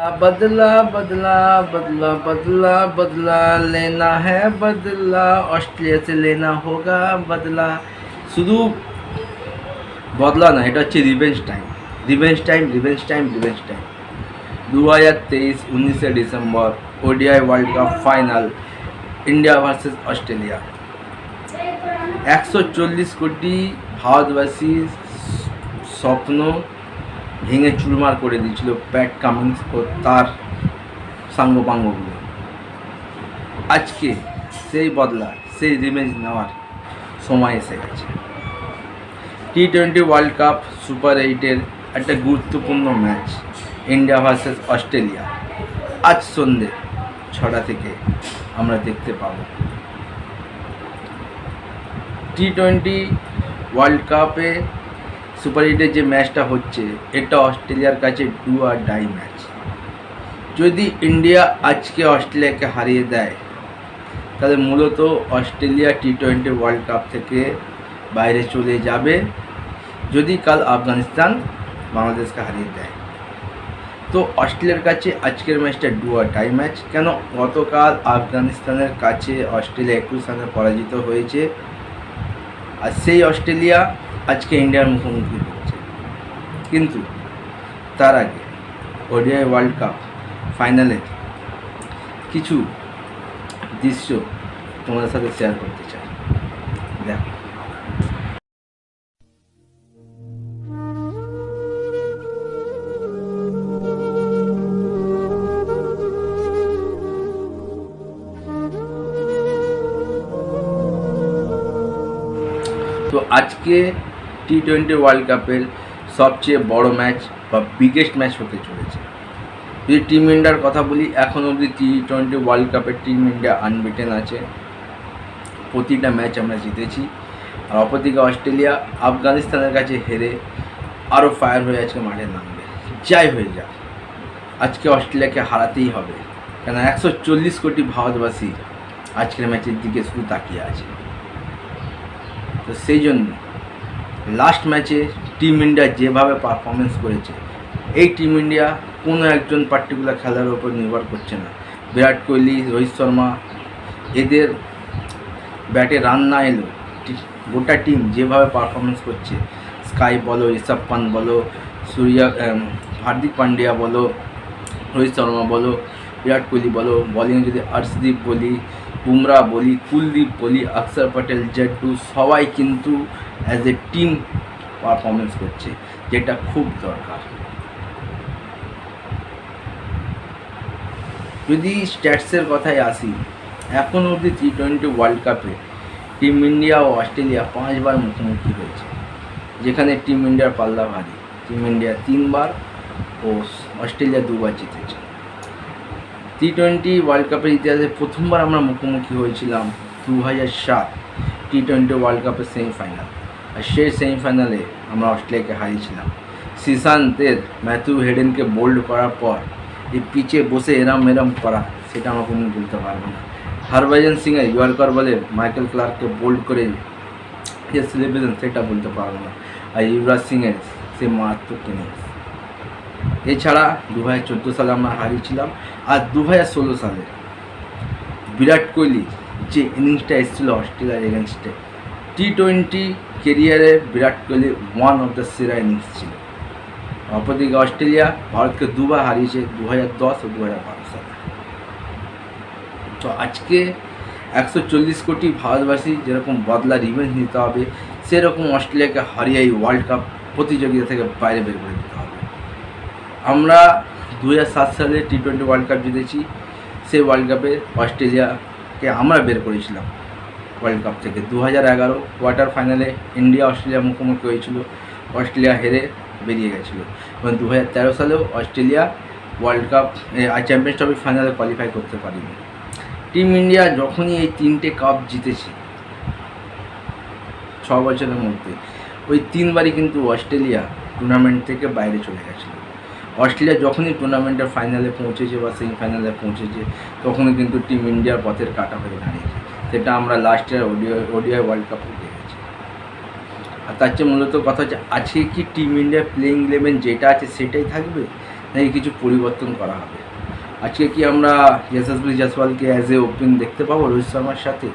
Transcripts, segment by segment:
बदला बदला बदला बदला बदला लेना है बदला অস্ট্রেলিয়া से लेना होगा বদলা শুধু বদলা না এটা হচ্ছে revenge time revenge time revenge time revenge time দু হাজার তেইশ উনিশে December ODI world cup final India versus Australia একশো চল্লিশ কোটি ভারতবাসীর স্বপ্ন ভেঙে চুরমার করে দিয়েছিল প্যাট কামিংস ও তার সাঙ্গপাঙ্গগুলো। আজকে সেই বদলা, সেই রিভেঞ্জ নেওয়ার সময় এসে গেছে। T twenty world cup super এইটের একটা গুরুত্বপূর্ণ ম্যাচ, ইন্ডিয়া ভার্সেস অস্ট্রেলিয়া। আজ সন্ধে ছটা থেকে আমরা দেখতে পাবো। টি টোয়েন্টি ওয়ার্ল্ড কাপে সুপার এইটের যে ম্যাচটা হচ্ছে, এটা অস্ট্রেলিয়ার কাছে ডু আর ডাই ম্যাচ যদি ইন্ডিয়া আজকে অস্ট্রেলিয়াকে হারিয়ে দেয়, তাহলে মূলত Australia T twenty world cup থেকে বাইরে চলে যাবে। যদি কাল আফগানিস্তান বাংলাদেশকে হারিয়ে দেয়। তো অস্ট্রেলিয়ার কাছে আজকের ম্যাচটা ডু আর ডাই ম্যাচ কেন? গতকাল আফগানিস্তানের কাছে অস্ট্রেলিয়া একুশ রানে পরাজিত হয়েছে। আর সেই অস্ট্রেলিয়া আজকে ইন্ডিয়ার মুখোমুখি হচ্ছে কিন্তু তার আগে ওডিআই ওয়ার্ল্ড কাপ ফাইনালে কিছু দৃশ্য তোমাদের সাথে শেয়ার করতে চাই। দেখো। তো আজকে টি টোয়েন্টি ওয়ার্ল্ড কাপের সবচেয়ে বড় ম্যাচ বা বিগেস্ট ম্যাচ হতে চলেছে। যদি টিম ইন্ডিয়ার কথা বলি, এখন অবধি টি টোয়েন্টি ওয়ার্ল্ড কাপের টিম ইন্ডিয়া আনবিটেন আছে। প্রতিটা ম্যাচ আমরা জিতেছি। আর অপরদিকে অস্ট্রেলিয়া আফগানিস্তানের কাছে হেরে আরও ফায়ার হয়ে আজকে মাঠে নামবে। যাই হয়ে যাক, আজকে অস্ট্রেলিয়াকে হারাতেই হবে। কেন একশো চল্লিশ কোটি ভারতবাসী আজকের ম্যাচের দিকে শুধু তাকিয়ে আছে। তো সেই জন্য লাস্ট ম্যাচে টিম ইন্ডিয়া যেভাবে পারফরমেন্স করেছে, এই টিম ইন্ডিয়া কোনো একজন পার্টিকুলার খেলার উপর নির্ভর করছে না। বিরাট কোহলি, রোহিত শর্মা, এদের ব্যাটে রান না এলো গোটা টিম যেভাবে পারফরমেন্স করছে স্কাই বলো, ঋষভ পান্ত বলো, সূর্যা হার্দিক পান্ডিয়া বলো, রোহিত শর্মা বলো বিরাট কোহলি বলো বলিং যদি হর্ষদীপ বলি, বুমরা বলি, কুলদীপ বলি অক্ষর প্যাটেল জেড্ডু সবাই কিন্তু অ্যাজ এ টিম পারফরমেন্স করছে, যেটা খুব দরকার। যদি স্ট্যাটসের কথায় আসি, এখন অবধি টি টোয়েন্টি ওয়ার্ল্ড কাপে টিম ইন্ডিয়া ও অস্ট্রেলিয়া পাঁচবার মুখোমুখি হয়েছে, যেখানে টিম ইন্ডিয়ার পাল্লা ভারী টিম ইন্ডিয়া তিনবার ও অস্ট্রেলিয়া দুবার জিতেছে। টি টোয়েন্টি ওয়ার্ল্ড কাপের ইতিহাসে প্রথমবার আমরা মুখোমুখি হয়েছিলাম দু হাজার সাত টি টোয়েন্টি ওয়ার্ল্ড কাপের সেমিফাইনাল আর সেই সেমিফাইনালে আমরা অস্ট্রেলিয়াকে হারিয়েছিলাম। সিসান্তের ম্যাথিউ হেডেনকে বোল্ড করার পর এই পিচে বসে এরম এরম করা, সেটা আমরা কোনো বলতে পারব না। হরভজন সিংয়ের ইয়র্কার বলে মাইকেল ক্লার্ককে বোল্ড করে যে সেলিব্রেশন সেটা বলতে পারব না। আর যুবরাজ সিংয়ের সে মারাত্মক ইনিংস এছাড়া দু হাজার চোদ্দ সালে আমরা হারিয়েছিলাম আর দু হাজার ষোলো সালে বিরাট কোহলি যে ইনিংসটা এসেছিল অস্ট্রেলিয়ার এগেনস্টে টি টোয়েন্টি কেরিয়ারে Virat Kohli one of the সেরা ইনিংস ছিল। অপরদিকে অস্ট্রেলিয়া ভারতকে দুবার হারিয়েছে দু হাজার দশ ও দু হাজার বারো সালে। তো আজকে একশো চল্লিশ কোটি ভারতবাসী যেরকম বদলা রিভেঞ্জ নিতে হবে, সেরকম অস্ট্রেলিয়াকে হারিয়ে এই ওয়ার্ল্ড কাপ প্রতিযোগিতা থেকে বাইরে বের করে দিতে হবে। আমরা দু সাত সালে টি টোয়েন্টি ওয়ার্ল্ড কাপ জিতেছি। সেই ওয়ার্ল্ড কাপে অস্ট্রেলিয়াকে আমরা বের করেছিলাম ওয়ার্ল্ড কাপ থেকে। দু হাজার এগারো কোয়ার্টার ফাইনালে ইন্ডিয়া অস্ট্রেলিয়া মুখোমুখি হয়েছিল। অস্ট্রেলিয়া হেরে বেরিয়ে গেছিল। এবং দু হাজার তেরো সালেও অস্ট্রেলিয়া ওয়ার্ল্ড কাপ আর চ্যাম্পিয়ন্স ট্রফি ফাইনালে কোয়ালিফাই করতে পারিনি। টিম ইন্ডিয়া যখনই এই তিনটে কাপ জিতেছে, ছ বছরের মধ্যে, ওই তিনবারই কিন্তু অস্ট্রেলিয়া টুর্নামেন্ট থেকে বাইরে চলে গেছিল। অস্ট্রেলিয়া যখনই টুর্নামেন্টের ফাইনালে পৌঁছেছে বা সেমিফাইনালে পৌঁছেছে, তখনই কিন্তু টিম ইন্ডিয়ার পথের কাটা হয়ে দাঁড়িয়েছে। সেটা আমরা last year ODI ODI world কাপে দেখেছি। আর তার চেয়ে মূলত কথা হচ্ছে, আজকে কি টিম ইন্ডিয়া প্লেইং ইলেভেন যেটা আছে সেটাই থাকবে, নাকি কিছু পরিবর্তন করা হবে? আজকে কি আমরা যশস্বী জয়সওয়ালকে অ্যাজ এ ওপেন দেখতে পাবো রোহিত শর্মার সাথে?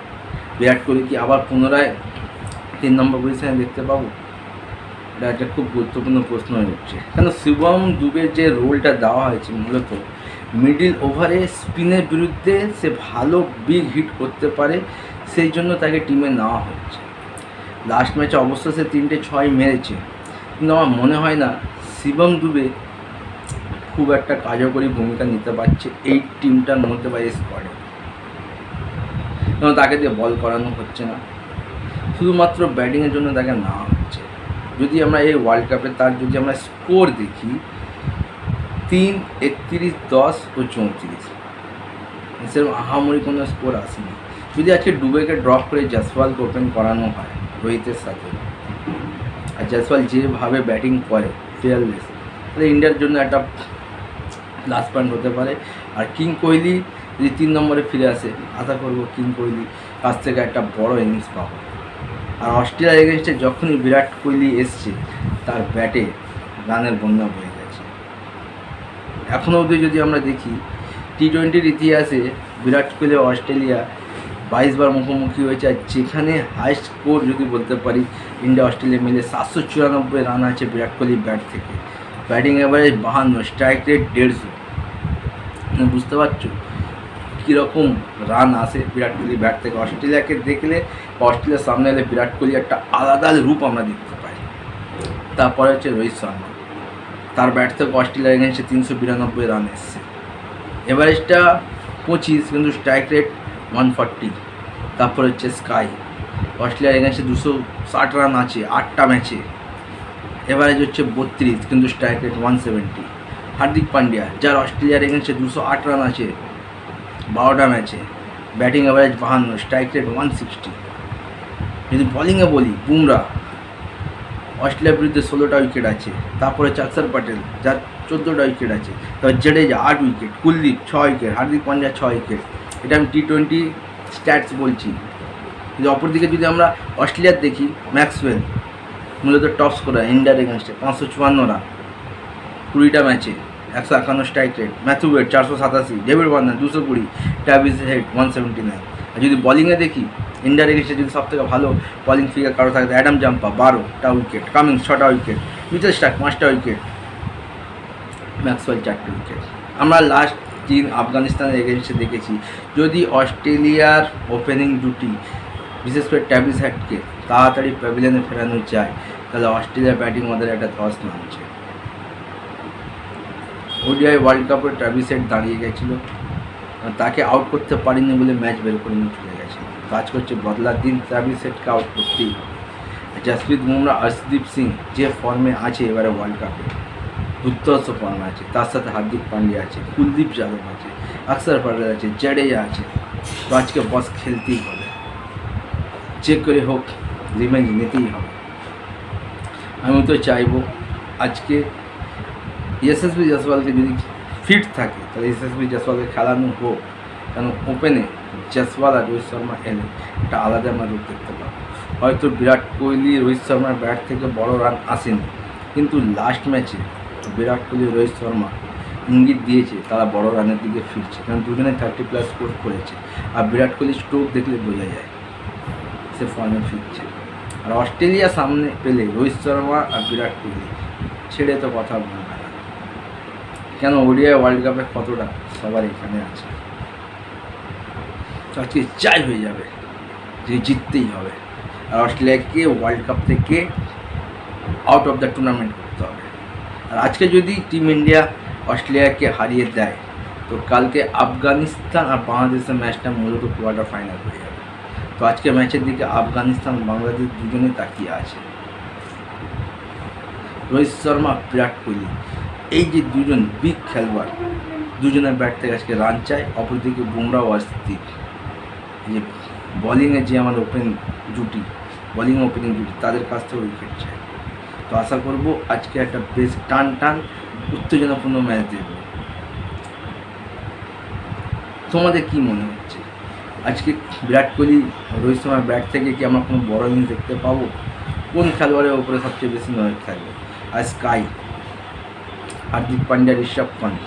বিরাট কোহলি কি আবার পুনরায় তিন নম্বর পজিশনে দেখতে পাবো? একটা খুব গুরুত্বপূর্ণ প্রশ্ন হয়ে উঠছে। কেন শিবম দুবের যে রোলটা দেওয়া হয়েছে মূলত, মিডিল ওভারে স্পিনের বিরুদ্ধে সে ভালো বিগ হিট করতে পারে, সেই জন্য তাকে টিমে নেওয়া হচ্ছে লাস্ট ম্যাচে অবশ্য সে তিনটে ছয় মেরেছে, কিন্তু আমার মনে হয় না শিবম দুবে খুব একটা কার্যকরী ভূমিকা নিতে পারছে এই টিমটার মধ্যে বা এই স্কোয়াডে কারণ তাকে দিয়ে বল করানো হচ্ছে না? শুধুমাত্র ব্যাটিংয়ের জন্য তাকে নেওয়া যদি আমরা এই ওয়ার্ল্ড কাপে তার যদি আমরা স্কোর দেখি, তিন, একত্রিশ, দশ ও চৌত্রিশ। সেরকম আহামরি কোনো স্কোর আসেনি। যদি আজকে ডুবেকে ড্রপ করে জসওয়ালকে ওপেন করানো হয়, রোহিতের সাথে, আর জসওয়াল যেভাবে ব্যাটিং করে ফিয়ারলেস তাহলে ইন্ডিয়ার জন্য একটা লাস্ট পয়েন্ট হতে পারে। আর কিং কোহলি যদি তিন নম্বরে ফিরে আসে, আশা করব কিং কোহলি কাছ থেকে একটা বড় ইনিংস পাবো। আর অস্ট্রেলিয়ার এগেনস্টে যখনই বিরাট কোহলি এসছে, তার ব্যাটে রানের বন্যা বয়ে গেছে। এখনও অবধি যদি আমরা দেখি টি টোয়েন্টির ইতিহাসে বিরাট কোহলি অস্ট্রেলিয়া বাইশ বার মুখোমুখি হয়েছে, আর যেখানে হাইস্ট স্কোর যদি বলতে পারি, ইন্ডিয়া অস্ট্রেলিয়া মিলে সাতশো চুরানব্বই রান আছে বিরাট কোহলি ব্যাট থেকে। ব্যাটিং অ্যাভারেজ বাহান্ন স্ট্রাইক রেট দেড়শো। বুঝতে পারছ? কীরকম রান আসে বিরাট কোহলি ব্যাট থেকে। অস্ট্রেলিয়াকে দেখলে অস্ট্রেলিয়ার সামনে এলে বিরাট কোহলি একটা আলাদা রূপ আমরা দেখতে পাই। তারপরে হচ্ছে রোহিত শর্মা। তার ব্যাট থেকে অস্ট্রেলিয়ার এগেন্সে তিনশো বিরানব্বই রান এসছে। এভারেজটা পঁচিশ, কিন্তু স্ট্রাইক রেট ওয়ান ফর্টি তারপরে হচ্ছে স্কাই অস্ট্রেলিয়ার এগেন্সে দুশো ষাট রান আছে, আটটা ম্যাচে এভারেজ হচ্ছে বত্রিশ, কিন্তু strike rate one seventy Hardik Pandya, যার অস্ট্রেলিয়ার এগেন্সে দুশো আট রান আছে বারোটা ম্যাচে ব্যাটিং অ্যাভারেজ বাহান্ন স্ট্রাইক রেট ওয়ান সিক্সটি যদি বলিংয়ে বলি, বুমরা অস্ট্রেলিয়ার বিরুদ্ধে ষোলোটা উইকেট আছে, তারপরে চাকসার প্যাটেল যার চোদ্দোটা উইকেট আছে, তারপর জডেজা আট উইকেট কুলদীপ ছ উইকেট হার্দিক পান্ডিয়া ছ উইকেট এটা আমি টি টোয়েন্টি স্ট্যাটস বলছি। কিন্তু অপরদিকে যদি আমরা অস্ট্রেলিয়ার দেখি, ম্যাক্সওয়েল, মূলত টপ স্কোরার ইন্ডিয়ার এগেনস্টে পাঁচশো চুয়ান্ন রান কুড়িটা ম্যাচে। একশো একান্ন স্ট্রাইক রেট ম্যাথু ওয়েট চারশো সাতাশি, ডেভিড ওয়ার্নার দুশো কুড়ি Travis Head one seventy nine. আর যদি বলিংয়ে দেখি, ইন্ডিয়ার এগেনস্টে যদি সব থেকে ভালো বলিং ফিগার কারও থাকে, অ্যাডাম জাম্পা বারোটা উইকেট, কামিংস, ছটা উইকেট, মিচেল স্টার্ক, পাঁচটা উইকেট, ম্যাক্সওয়েল চারটে উইকেট। আমরা লাস্ট দিন আফগানিস্তানের এগেনস্টে দেখেছি। যদি অস্ট্রেলিয়ার ওপেনিং জুটি বিশেষ করে ট্যাবিস হ্যাটকে তাড়াতাড়ি প্যাভিলিয়নে ফেরানো যায়, তাহলে অস্ট্রেলিয়ার ব্যাটিং ওদের একটা ধস নামছে। ওডিআই ওয়ার্ল্ড কাপে ট্রাভিস হেড দাঁড়িয়ে গেছিল। তাকে আউট করতে পারিনি বলে ম্যাচ বের করে নিয়ে চলে গেছিল কাজ করছে বদলার দিন ট্রাভিস হেডকে আউট করতেই হবে। জসপ্রীত বুমরা অর্শদীপ সিং যে ফর্মে আছে এবারে ওয়ার্ল্ড কাপে দুর্ধর্ষ ফর্মে আছে, তার সাথে হার্দিক পান্ডিয়া আছে, কুলদীপ যাদব আছে, অক্ষর প্যাটেল আছে, জাডেজা আছে। তো আজকে বস খেলতেই হবে। চেক করে হোক রিভেঞ্জ নিতেই হবে। আমি তো চাইব আজকে এসএসবি জসওয়ালকে যদি ফিট থাকে, তাহলে এসএসবি জসওয়ালকে খেলানো হোক। কেন ওপেনে জসওয়াল আর রোহিত শর্মা এলে একটা আলাদা আমরা রূপ দেখতে পাবো। হয়তো বিরাট কোহলি, রোহিত শর্মার ব্যাট থেকে বড় রান আসেনি, কিন্তু লাস্ট ম্যাচে বিরাট কোহলি, রোহিত শর্মা ইঙ্গিত দিয়েছে, তারা বড় রানের দিকে ফিরছে। কারণ দুজনে থার্টি প্লাস স্কোর করেছে। আর বিরাট কোহলি স্ট্রোক দেখলে বোঝা যায়, সে ফর্মে ফিরছে। আর অস্ট্রেলিয়া সামনে পেলে রোহিত শর্মা আর বিরাট কোহলি, ছেড়ে তো কথা বলবে কেন ওডিআই ওয়ার্ল্ড কাপে কতটা সবার এখানে আছে? আজকে চাই হয়ে যাবে যে জিততেই হবে। আর অস্ট্রেলিয়াকে ওয়ার্ল্ড কাপ থেকে আউট অফ দ্য টুর্নামেন্ট করতে হবে। আর আজকে যদি টিম ইন্ডিয়া অস্ট্রেলিয়াকে হারিয়ে দেয়, তো কালকে আফগানিস্তান আর বাংলাদেশের ম্যাচটা মূলত কোয়ার্টার ফাইনাল হয়ে যাবে। তো আজকে ম্যাচের দিকে আফগানিস্তান বাংলাদেশ দুজনে তাকিয়ে আছে। রোহিত শর্মা, বিরাট কোহলি। এই যে দুজন বিগ খেলোয়াড়, দুজনের ব্যাট থেকে আজকে রান চাই অপরদিকে বুমরাও অস্থির। যে বলিংয়ে যে আমাদের ওপেন জুটি বলিং ওপেনিং জুটি, তাদের কাছ থেকে উইকেট চাই তো আশা করব আজকে একটা বেশ টান টান উত্তেজনাপূর্ণ ম্যাচ দেখব তোমাদের কি মনে হচ্ছে? আজকে বিরাট কোহলি, রোহিত শর্মার ব্যাট থেকে কি আমরা কোনো বড় ইনিংস দেখতে পাবো? কোন খেলোয়াড়ের ওপরে সবচেয়ে বেশি নজর থাকবে? আর স্কাই হার্দিক পান্ডিয়া ঋষভ পান্ত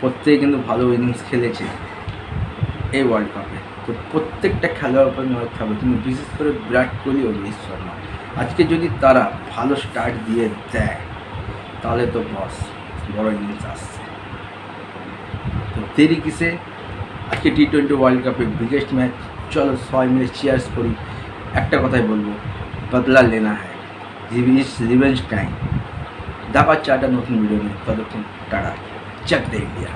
প্রত্যেকে কিন্তু ভালো ইনিংস খেলেছে এই ওয়ার্ল্ড কাপে তো প্রত্যেকটা খেলোয়াড় উপর নজর থাকবে। কিন্তু বিশেষ করে বিরাট কোহলি ও রোহিত শর্মা। আজকে যদি তারা ভালো স্টার্ট দিয়ে দেয়, তাহলে তো বস বড় ইনিংস আসছে। তো দেরি কিসে? আজকে টি টোয়েন্টি ওয়ার্ল্ড কাপের বিগেস্ট ম্যাচ চলো সবাই মিলে চেয়ার্স করি। একটা কথাই বলব, বদলা লেনা হ্যায়। রিভেঞ্জ টাইম দেখা চাটা নতুন ভিডিও নিয়ে ততক্ষণ টাটা চেক দে ইন্ডিয়া।